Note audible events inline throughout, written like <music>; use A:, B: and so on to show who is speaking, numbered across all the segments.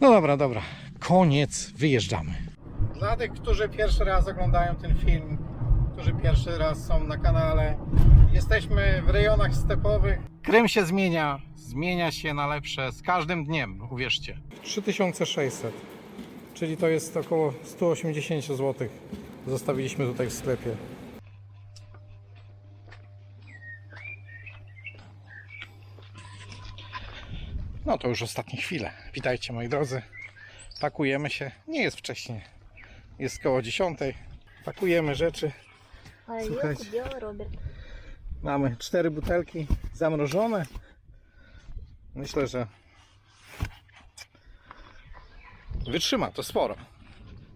A: No dobra, dobra. Koniec, wyjeżdżamy. Dla tych, którzy pierwszy raz oglądają ten film, którzy pierwszy raz są na kanale, jesteśmy w rejonach stepowych. Krym się zmienia, zmienia się na lepsze z każdym dniem, uwierzcie. 3600, czyli to jest około 180 zł. Zostawiliśmy tutaj w sklepie. No to już ostatnie chwile. Witajcie moi drodzy. Pakujemy się. Nie jest wcześnie. Jest koło 10. Pakujemy rzeczy.
B: Ale
A: Słuchajcie. Mamy cztery butelki zamrożone. Myślę, że wytrzyma to sporo.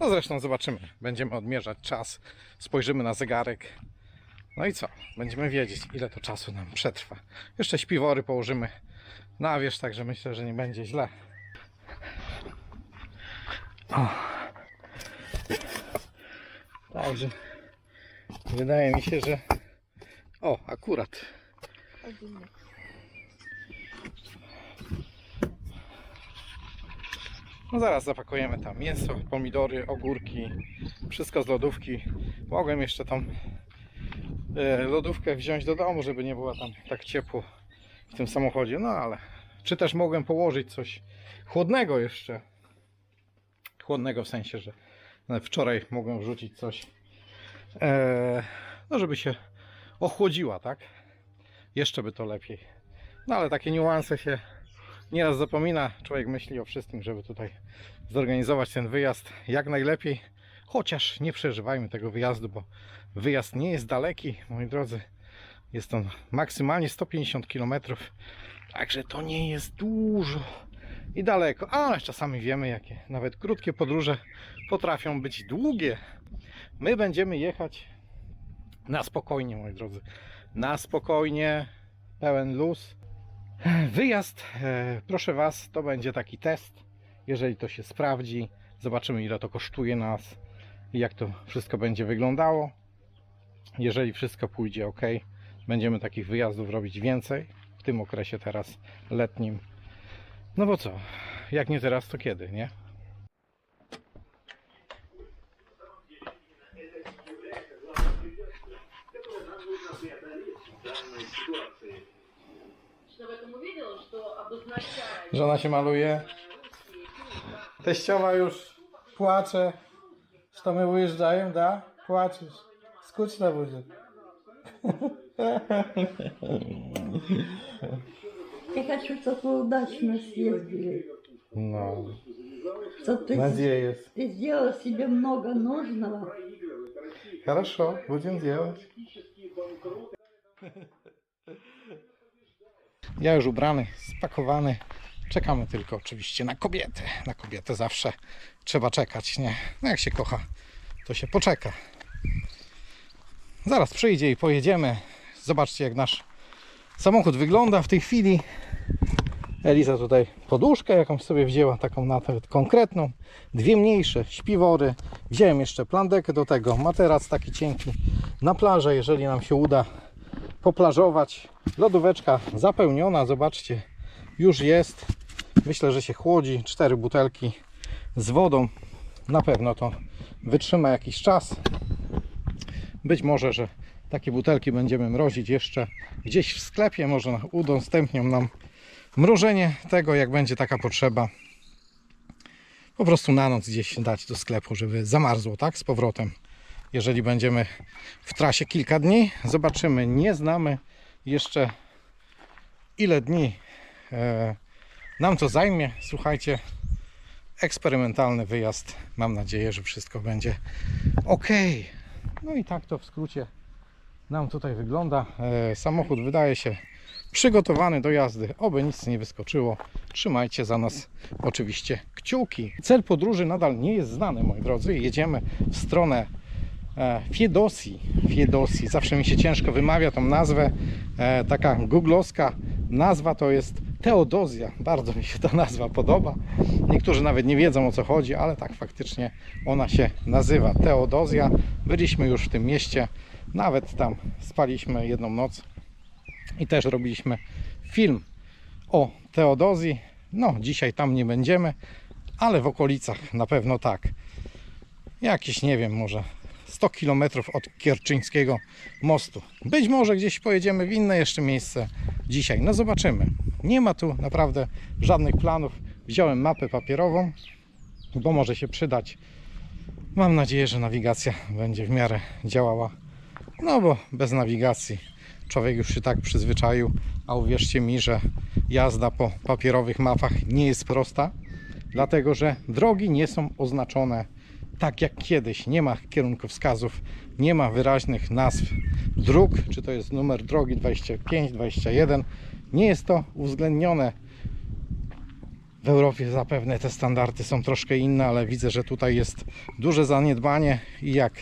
A: No zresztą zobaczymy. Będziemy odmierzać czas. Spojrzymy na zegarek. No i co? Będziemy wiedzieć, ile to czasu nam przetrwa. Jeszcze śpiwory położymy no, na wierzch, także myślę, że nie będzie źle. O. Także wydaje mi się, że o, akurat. No zaraz zapakujemy tam mięso, pomidory, ogórki, wszystko z lodówki. Mogłem jeszcze tam e, lodówkę wziąć do domu, żeby nie było tam tak ciepło w tym samochodzie. No ale czy też mogłem położyć coś chłodnego jeszcze. Chłodnego w sensie, że wczoraj mogłem wrzucić coś, e, no żeby się ochłodziła, tak? Jeszcze by to lepiej. No ale takie niuanse się nieraz zapomina. Człowiek myśli o wszystkim, żeby tutaj zorganizować ten wyjazd jak najlepiej. Chociaż nie przeżywajmy tego wyjazdu, bo wyjazd nie jest daleki, moi drodzy. Jest on maksymalnie 150 km. Także to nie jest dużo i daleko. Ale czasami wiemy, jakie nawet krótkie podróże potrafią być długie. My będziemy jechać na spokojnie, moi drodzy. Na spokojnie, pełen luz. Wyjazd, e, proszę Was, to będzie taki test. Jeżeli to się sprawdzi, zobaczymy ile to kosztuje nas i jak to wszystko będzie wyglądało. Jeżeli wszystko pójdzie ok, Będziemy takich wyjazdów robić więcej w tym okresie teraz letnim. No bo co? Jak nie teraz, to kiedy, nie? Żona się maluje. Teściowa już płacze. Że to my ujeżdżają, da? Płaczesz. Skuczna będzie.
C: Я хочу, чтобы вы удачно съездили.
A: No,
C: Чтобы ты,
A: nadzieję.
C: ты сделал себе много нужного.
A: Хорошо, будем делать. Ja już ubrany, spakowany. Czekamy tylko oczywiście na kobietę. Na kobietę zawsze trzeba czekać, nie? No jak się kocha, to się poczeka. Zaraz przyjdzie i pojedziemy. Zobaczcie jak nasz samochód wygląda w tej chwili. Eliza tutaj poduszkę jakąś sobie wzięła, taką nawet konkretną. Dwie mniejsze śpiwory. Wziąłem jeszcze plandekę do tego, materac taki cienki na plażę, jeżeli nam się uda poplażować. Lodóweczka zapełniona, zobaczcie, już jest. Myślę, że się chłodzi. Cztery butelki z wodą. Na pewno to wytrzyma jakiś czas. Być może, że takie butelki będziemy mrozić jeszcze gdzieś w sklepie. Może udostępnią nam mrożenie tego, jak będzie taka potrzeba. Po prostu na noc gdzieś dać do sklepu, żeby zamarzło, tak? Z powrotem. Jeżeli będziemy w trasie kilka dni, zobaczymy. Nie znamy jeszcze ile dni e, nam to zajmie. Słuchajcie, eksperymentalny wyjazd. Mam nadzieję, że wszystko będzie ok. No i tak to w skrócie nam tutaj wygląda. E, samochód wydaje się przygotowany do jazdy. Oby nic nie wyskoczyło. Trzymajcie za nas oczywiście kciuki. Cel podróży nadal nie jest znany, moi drodzy. Jedziemy w stronę e, Fiedosji. Fiedosji. Zawsze mi się ciężko wymawia tą nazwę. E, taka googlowska nazwa to jest Teodozja. Bardzo mi się ta nazwa podoba. Niektórzy nawet nie wiedzą o co chodzi, ale tak faktycznie ona się nazywa Teodozja. Byliśmy już w tym mieście. Nawet tam spaliśmy jedną noc i też robiliśmy film o Teodozji. No, dzisiaj tam nie będziemy. ale w okolicach na pewno tak. Jakieś, nie wiem, może 100 km od Kierczyńskiego mostu. Być może gdzieś pojedziemy w inne jeszcze miejsce dzisiaj. No zobaczymy. Nie ma tu naprawdę żadnych planów. Wziąłem mapę papierową, bo może się przydać. Mam nadzieję, że nawigacja będzie w miarę działała. No bo bez nawigacji człowiek już się tak przyzwyczaił, a uwierzcie mi, że jazda po papierowych mapach nie jest prosta, dlatego że drogi nie są oznaczone tak jak kiedyś. Nie ma kierunkowskazów, nie ma wyraźnych nazw dróg, czy to jest numer drogi 25, 21. Nie jest to uwzględnione. W Europie zapewne te standardy są troszkę inne, ale widzę, że tutaj jest duże zaniedbanie i jak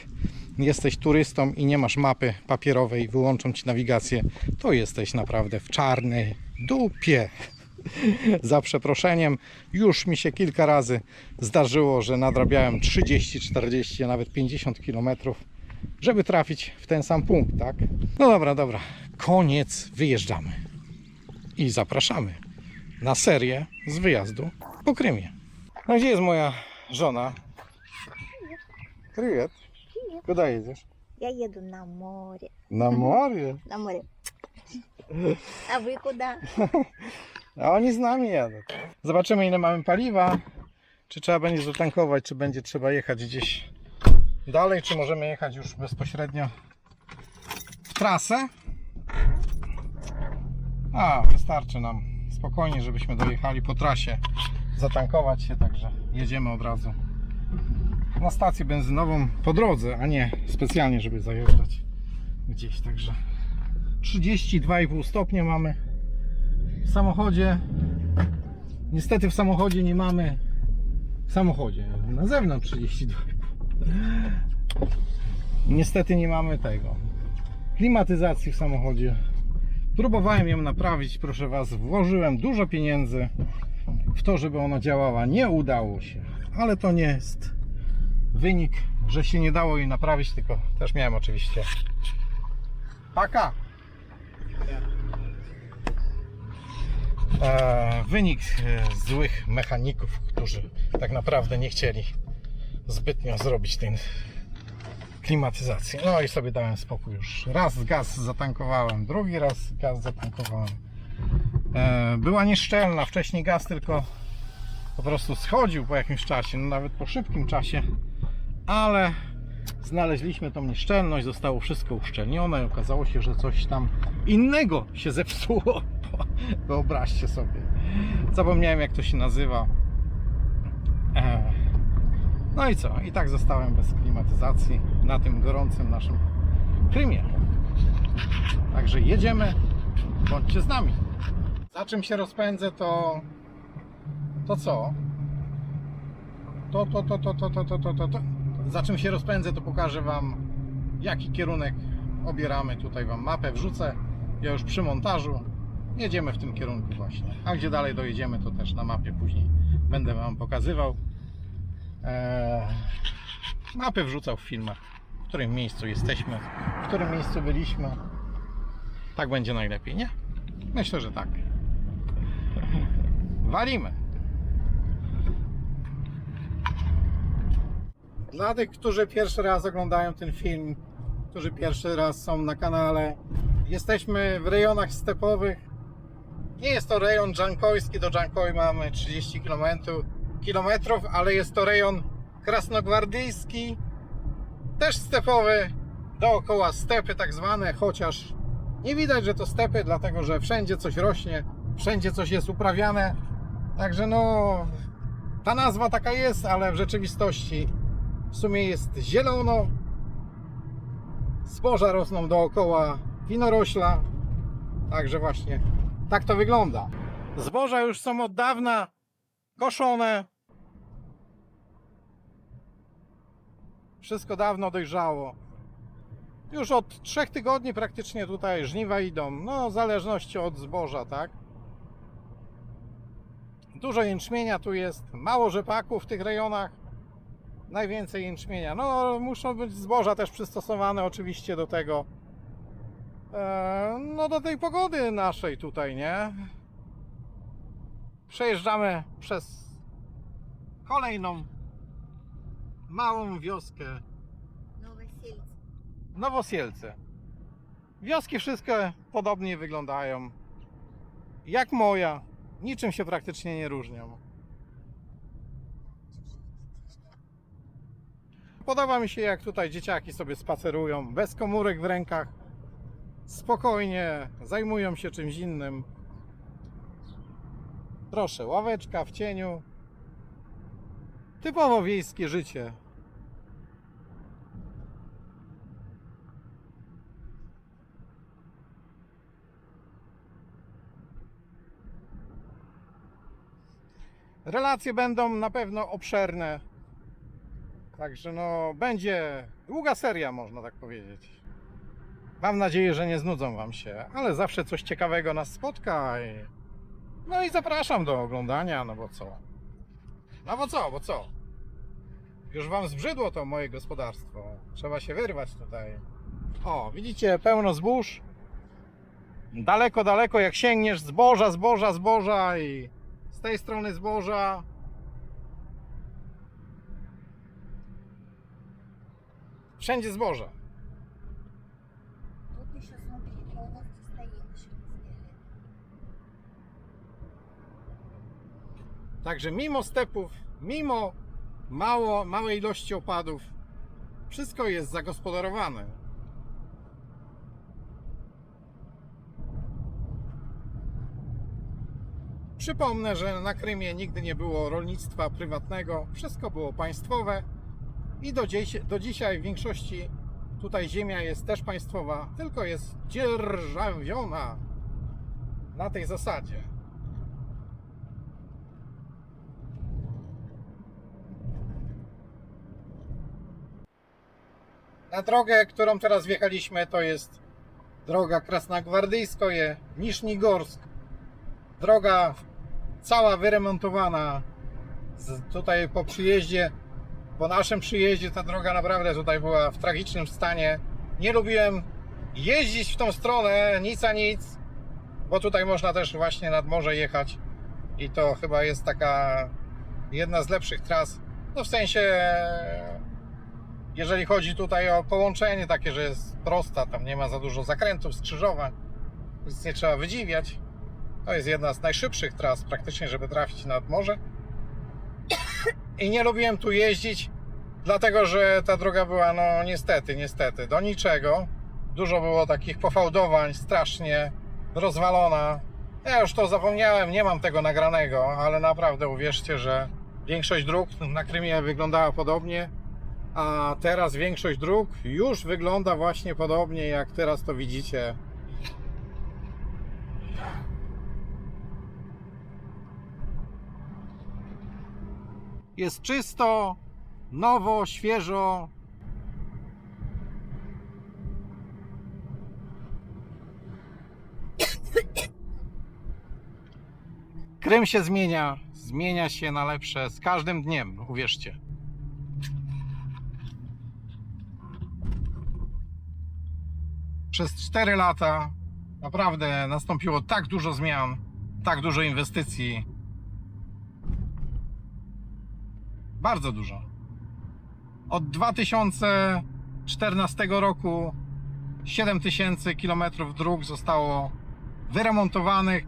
A: jesteś turystą i nie masz mapy papierowej, wyłączą ci nawigację, to jesteś naprawdę w czarnej dupie. <laughs> Za przeproszeniem, już mi się kilka razy zdarzyło, że nadrabiałem 30, 40, a nawet 50 km, żeby trafić w ten sam punkt, tak? No dobra, dobra. Koniec, wyjeżdżamy. I zapraszamy na serię z wyjazdu po Krymie. No gdzie jest moja żona? Привет. Куда едешь?
D: Я еду на море.
A: На море?
D: На море. А вы куда?
A: A oni z nami jadą. Zobaczymy ile mamy paliwa. Czy trzeba będzie zatankować, czy będzie trzeba jechać gdzieś dalej, czy możemy jechać już bezpośrednio w trasę. A, wystarczy nam spokojnie, żebyśmy dojechali po trasie, zatankować się, także jedziemy od razu na stację benzynową po drodze, a nie specjalnie, żeby zajeżdżać gdzieś, także 32,5 stopnie mamy w samochodzie. Niestety w samochodzie nie mamy. W samochodzie, na zewnątrz 32. Niestety nie mamy tego. Klimatyzacji w samochodzie. Próbowałem ją naprawić, proszę Was. Włożyłem dużo pieniędzy w to, żeby ona działała. Nie udało się, ale to nie jest wynik, że się nie dało jej naprawić, tylko też miałem oczywiście paka. e, wynik e, złych mechaników, którzy tak naprawdę nie chcieli zbytnio zrobić tej klimatyzacji. No i sobie dałem spokój już. Raz gaz zatankowałem, drugi raz gaz zatankowałem. E, była nieszczelna, wcześniej gaz tylko po prostu schodził po jakimś czasie, no nawet po szybkim czasie, ale znaleźliśmy tą nieszczelność, zostało wszystko uszczelnione okazało się, że coś tam innego się zepsuło. <laughs> Wyobraźcie sobie. Zapomniałem jak to się nazywa. E, No i co? I tak zostałem bez klimatyzacji na tym gorącym naszym Krymie. Także jedziemy. Bądźcie z nami. Za czym się rozpędzę to to co? To, to, to, to, to, to, to, to, to, to. Za czym się rozpędzę to pokażę Wam jaki kierunek obieramy. Tutaj Wam mapę wrzucę. Ja już przy montażu jedziemy w tym kierunku właśnie. A gdzie dalej dojedziemy, to też na mapie później będę Wam pokazywał. Eee, mapy wrzucał w filmach, w którym miejscu jesteśmy, w którym miejscu byliśmy. Tak będzie najlepiej, nie? Myślę, że tak. Walimy. Dla tych, którzy pierwszy raz oglądają ten film, którzy pierwszy raz są na kanale, jesteśmy w rejonach stepowych. Nie jest to rejon dżankojski, do Dżankoj mamy 30 km, kilometrów, ale jest to rejon krasnogwardyjski, też stepowy, dookoła stepy tak zwane, chociaż nie widać, że to stepy, dlatego że wszędzie coś rośnie, wszędzie coś jest uprawiane. Także no, ta nazwa taka jest, ale w rzeczywistości w sumie jest zielono. Zboża rosną dookoła winorośla. Także właśnie tak to wygląda. Zboża już są od dawna koszone. Wszystko dawno dojrzało. Już od trzech tygodni praktycznie tutaj żniwa idą. No, w zależności od zboża, tak? Dużo jęczmienia tu jest, mało rzepaków w tych rejonach najwięcej jęczmienia. No, muszą być zboża też przystosowane oczywiście do tego, e, no do tej pogody naszej tutaj, nie? Przejeżdżamy przez kolejną małą wioskę.
D: Nowosielce.
A: Nowosielce. Wioski wszystkie podobnie wyglądają. Jak moja, niczym się praktycznie nie różnią. Podoba mi się, jak tutaj dzieciaki sobie spacerują, bez komórek w rękach. Spokojnie, zajmują się czymś innym. Proszę, ławeczka w cieniu. Typowo wiejskie życie. Relacje będą na pewno obszerne. Także no, będzie długa seria, można tak powiedzieć. Mam nadzieję, że nie znudzą Wam się, ale zawsze coś ciekawego nas spotka. I... No i zapraszam do oglądania, no bo co? No bo co, bo co? Już Wam zbrzydło to moje gospodarstwo. Trzeba się wyrwać tutaj. O, widzicie, pełno zbóż. Daleko, daleko, jak sięgniesz, zboża, zboża, zboża i z tej strony zboża. Wszędzie zboże.
D: Тут еще смотри, полностью стоит еще не сделали.
A: Także mimo stepów, mimo mało, małej ilości opadów, wszystko jest zagospodarowane. Przypomnę, że na Krymie nigdy nie było rolnictwa prywatnego, wszystko było państwowe i do, dziś, do dzisiaj w większości tutaj ziemia jest też państwowa, tylko jest dzierżawiona na tej zasadzie. Na drogę, którą teraz wjechaliśmy, to jest droga Krasnogwardyjskoje, Niżnigorsk. Droga cała wyremontowana. Z, tutaj po przyjeździe, po naszym przyjeździe ta droga naprawdę tutaj była w tragicznym stanie. Nie lubiłem jeździć w tą stronę, nic a nic, bo tutaj można też właśnie nad morze jechać i to chyba jest taka jedna z lepszych tras. No w sensie jeżeli chodzi tutaj o połączenie takie, że jest prosta, tam nie ma za dużo zakrętów, skrzyżowań, nic nie trzeba wydziwiać. To jest jedna z najszybszych tras praktycznie, żeby trafić nad morze. I nie lubiłem tu jeździć, dlatego że ta droga była, no niestety, niestety, do niczego. Dużo było takich pofałdowań, strasznie rozwalona. Ja już to zapomniałem, nie mam tego nagranego, ale naprawdę uwierzcie, że większość dróg <laughs> na Krymie wyglądała podobnie a teraz większość dróg już wygląda właśnie podobnie jak teraz to widzicie. Jest czysto, nowo, świeżo. Krym się zmienia, zmienia się na lepsze z każdym dniem, uwierzcie. przez 4 lata naprawdę nastąpiło tak dużo zmian, tak dużo inwestycji. Bardzo dużo. Od 2014 roku 7000 km dróg zostało wyremontowanych,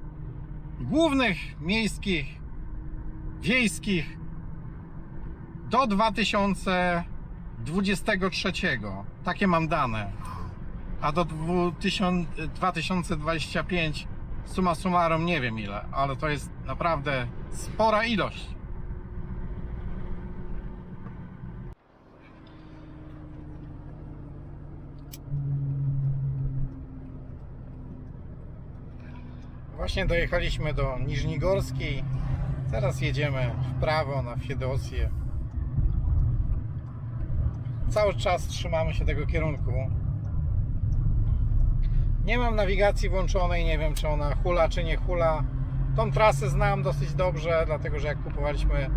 A: głównych miejskich, wiejskich do 2023. Takie mam dane a do 2000 2025 suma summarum nie wiem ile, ale to jest naprawdę spora ilość. Właśnie dojechaliśmy do Niżnigorskiej. Teraz jedziemy w prawo na Fiedosję. Cały czas trzymamy się tego kierunku. Nie mam nawigacji włączonej, nie wiem czy ona hula czy nie hula. Tą trasę znam dosyć dobrze, dlatego że jak kupowaliśmy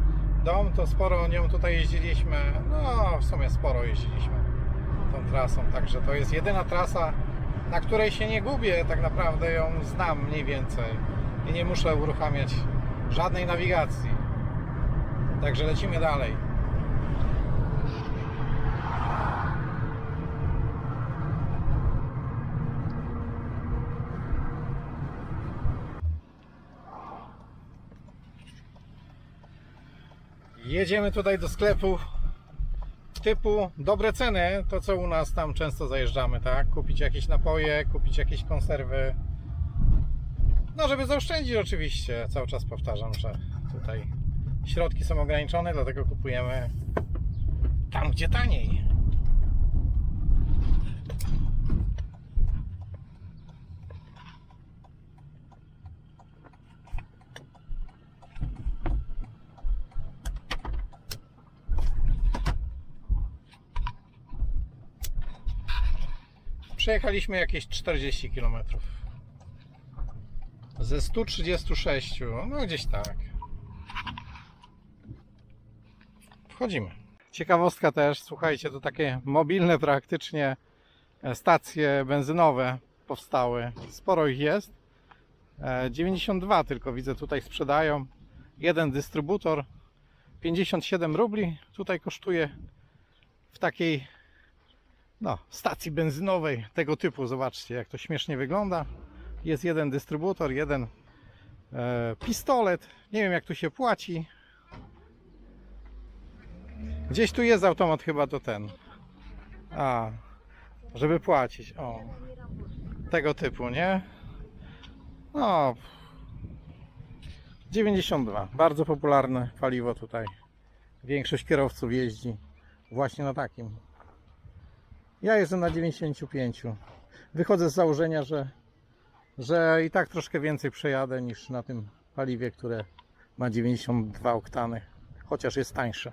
A: dom, to sporo nią tutaj jeździliśmy. No, w sumie sporo jeździliśmy tą trasą, także to jest jedyna trasa, na której się nie gubię. Tak naprawdę ją znam mniej więcej i nie muszę uruchamiać żadnej nawigacji. Także lecimy dalej. Jedziemy tutaj do sklepu typu dobre ceny, to co u nas tam często zajeżdżamy, tak? Kupić jakieś napoje, kupić jakieś konserwy. No, żeby zaoszczędzić oczywiście. Cały czas powtarzam, że tutaj środki są ograniczone, dlatego kupujemy tam, gdzie taniej. Przejechaliśmy jakieś 40 km. Ze 136, no gdzieś tak. Wchodzimy. Ciekawostka też, słuchajcie, to takie mobilne praktycznie e, stacje benzynowe powstały. Sporo ich jest. E, 92 tylko widzę tutaj sprzedają. Jeden dystrybutor 57 rubli. Tutaj kosztuje w takiej no, stacji benzynowej tego typu. Zobaczcie, jak to śmiesznie wygląda. Jest jeden dystrybutor, jeden e, pistolet. Nie wiem, jak tu się płaci. Gdzieś tu jest automat chyba to ten. A, żeby płacić. O, tego typu, nie? No, 92. Bardzo popularne paliwo tutaj. Większość kierowców jeździ właśnie na takim. Ja jestem na 95. Wychodzę z założenia, że, że i tak troszkę więcej przejadę niż na tym paliwie, które ma 92 oktany, chociaż jest tańsze.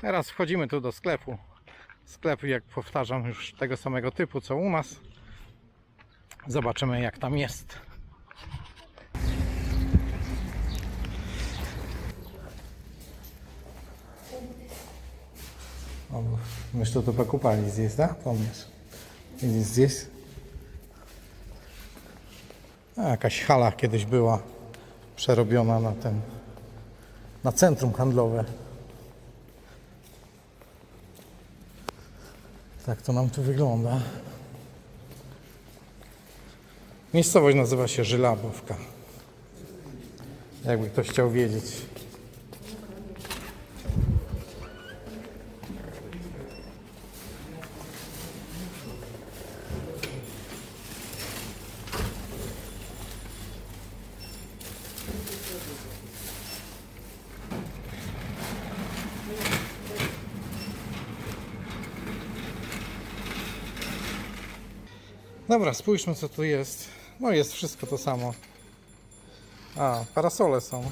A: Teraz wchodzimy tu do sklepu. Sklep, jak powtarzam, już tego samego typu co u nas. Zobaczymy, jak tam jest. Мы что-то покупали здесь, да, помнишь? Или здесь? A, jakaś hala kiedyś była przerobiona na ten, na centrum handlowe. Tak to nam tu wygląda. Miejscowość nazywa się Żylabówka. Jakby ktoś chciał wiedzieć. Dobra, spójrzmy co tu jest. No jest wszystko to samo. A, parasole są.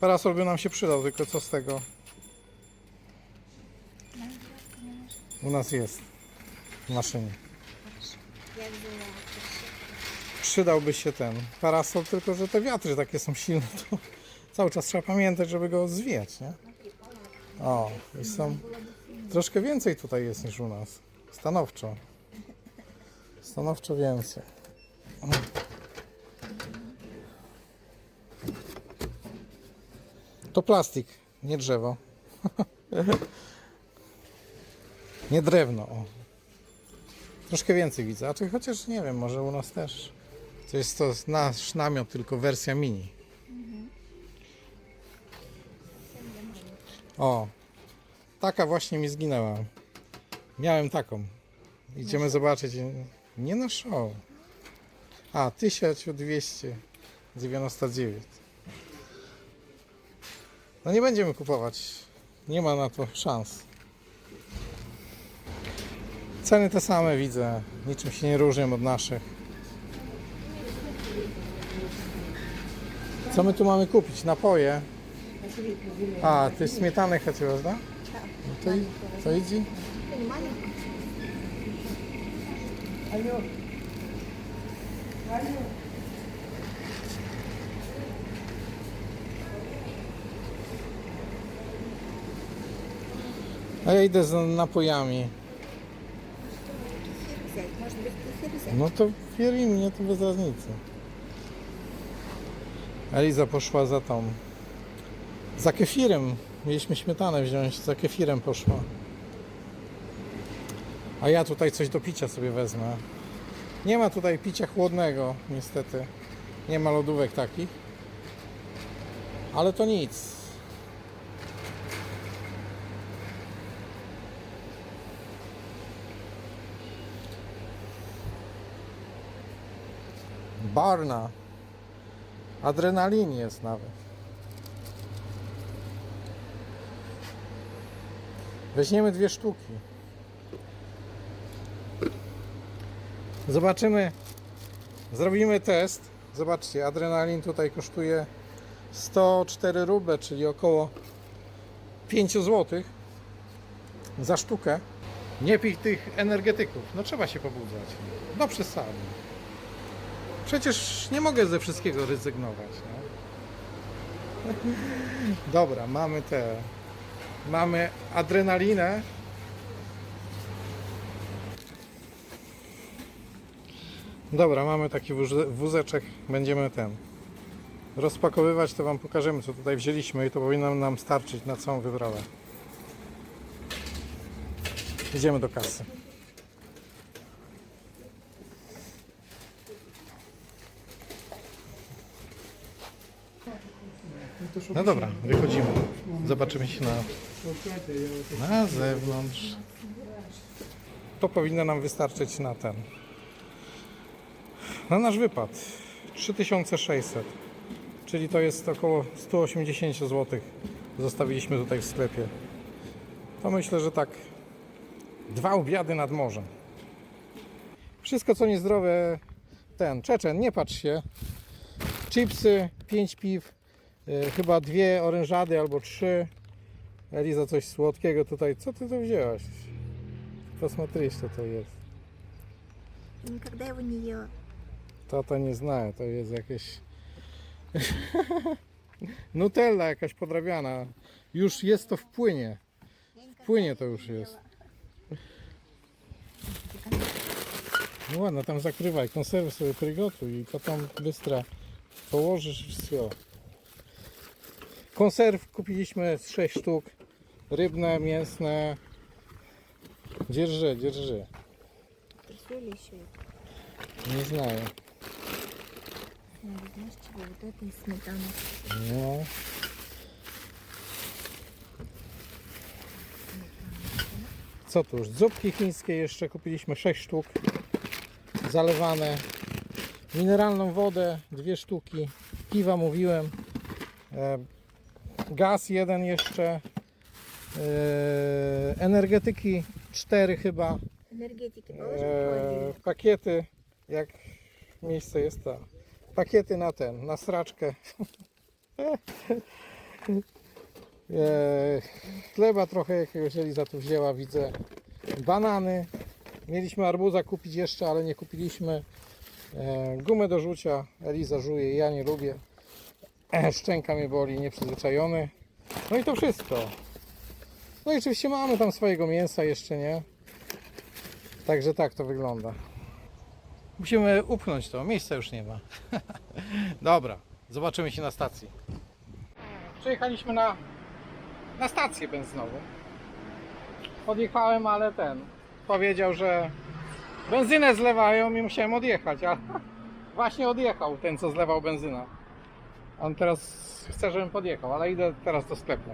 A: Parasol by nam się przydał, tylko co z tego? U nas jest. W maszynie. Przydałby się ten parasol, tylko że te wiatry takie są silne, to cały czas trzeba pamiętać, żeby go zwijać, nie? O, i są... Troszkę więcej tutaj jest niż u nas. Stanowczo. Stanowczo więcej. To plastik, nie drzewo. <laughs> nie drewno. O. Troszkę więcej widzę, a czy chociaż nie wiem, może u nas też. To jest to nasz namiot, tylko wersja mini. O, taka właśnie mi zginęła. Miałem taką. Idziemy zobaczyć. Nie na show. A, 1299. No nie będziemy kupować. Nie ma na to szans. Ceny te same widzę. Niczym się nie różnią od naszych. Co my tu mamy kupić? Napoje. A, ty śmietanek chciałaś, da? No to, to idź.
C: Ayun. Ayun.
A: A ja idę z napojami. No to wierzy mnie, to bez różnicy. Eliza poszła za tą. Za kefirem. Mieliśmy śmietanę wziąć, za kefirem poszła. A ja tutaj coś do picia sobie wezmę. Nie ma tutaj picia chłodnego, niestety. Nie ma lodówek takich. Ale to nic. Barna. Adrenalin jest nawet. Weźmiemy dwie sztuki. Zobaczymy. Zrobimy test. Zobaczcie, adrenalin tutaj kosztuje 104 ruble, czyli około 5 zł za sztukę. Nie pij tych energetyków. No trzeba się pobudzać. No przesady. Przecież nie mogę ze wszystkiego rezygnować. No. <laughs> Dobra, mamy te. Mamy adrenalinę. Dobra, mamy taki wóz- wózeczek. Będziemy ten. Rozpakowywać to Wam pokażemy, co tutaj wzięliśmy i to powinno nam starczyć na całą wyprawę. Idziemy do kasy. No dobra, wychodzimy. Zobaczymy się na, na zewnątrz. To powinno nam wystarczyć na ten Na nasz wypad. 3600. Czyli to jest około 180 zł. Zostawiliśmy tutaj w sklepie. To myślę, że tak dwa obiady nad morzem. Wszystko co niezdrowe ten, Czeczen, nie patrz się. Chipsy, 5 piw, y, chyba dwie orężady albo trzy. Eliza coś słodkiego tutaj. Co ty tu wzięłaś? Посмотри, что to jest.
D: Никогда его не ела.
A: To nie znałem, to jest jakieś... <laughs> Nutella jakaś podrabiana. Już jest to w płynie. W płynie to już jest. No ładno, tam zakrywaj, konserwy sobie przygotuj i potem bystra położysz wszystko. Konserw kupiliśmy z 6 sztuk. Rybne, mięsne. Dzierży, dzierży. Nie znają
D: na równości wołodowej smetany.
A: No. Co tu już? Zupki chińskie jeszcze kupiliśmy 6 sztuk. Zalewane. Mineralną wodę, dwie sztuki. Piwa mówiłem. E, gaz jeden jeszcze. E, energetyki cztery chyba.
D: Energetyki,
A: e, pakiety, jak miejsce jest tam. Pakiety na ten, na sraczkę. <laughs> e, chleba trochę jakiegoś Eliza tu wzięła, widzę. Banany. Mieliśmy arbuza kupić jeszcze, ale nie kupiliśmy. E, gumę do rzucia. Eliza żuje, ja nie lubię. E, szczęka mnie boli, nieprzyzwyczajony. No i to wszystko. No i oczywiście mamy tam swojego mięsa jeszcze, nie? Także tak to wygląda. Musimy upchnąć to, miejsca już nie ma. <laughs> Dobra, zobaczymy się na stacji. Przyjechaliśmy na, na stację benzynową. Podjechałem, ale ten powiedział, że benzynę zlewają i musiałem odjechać, a <laughs> właśnie odjechał ten, co zlewał benzynę. On teraz chce, żebym podjechał, ale idę teraz do sklepu.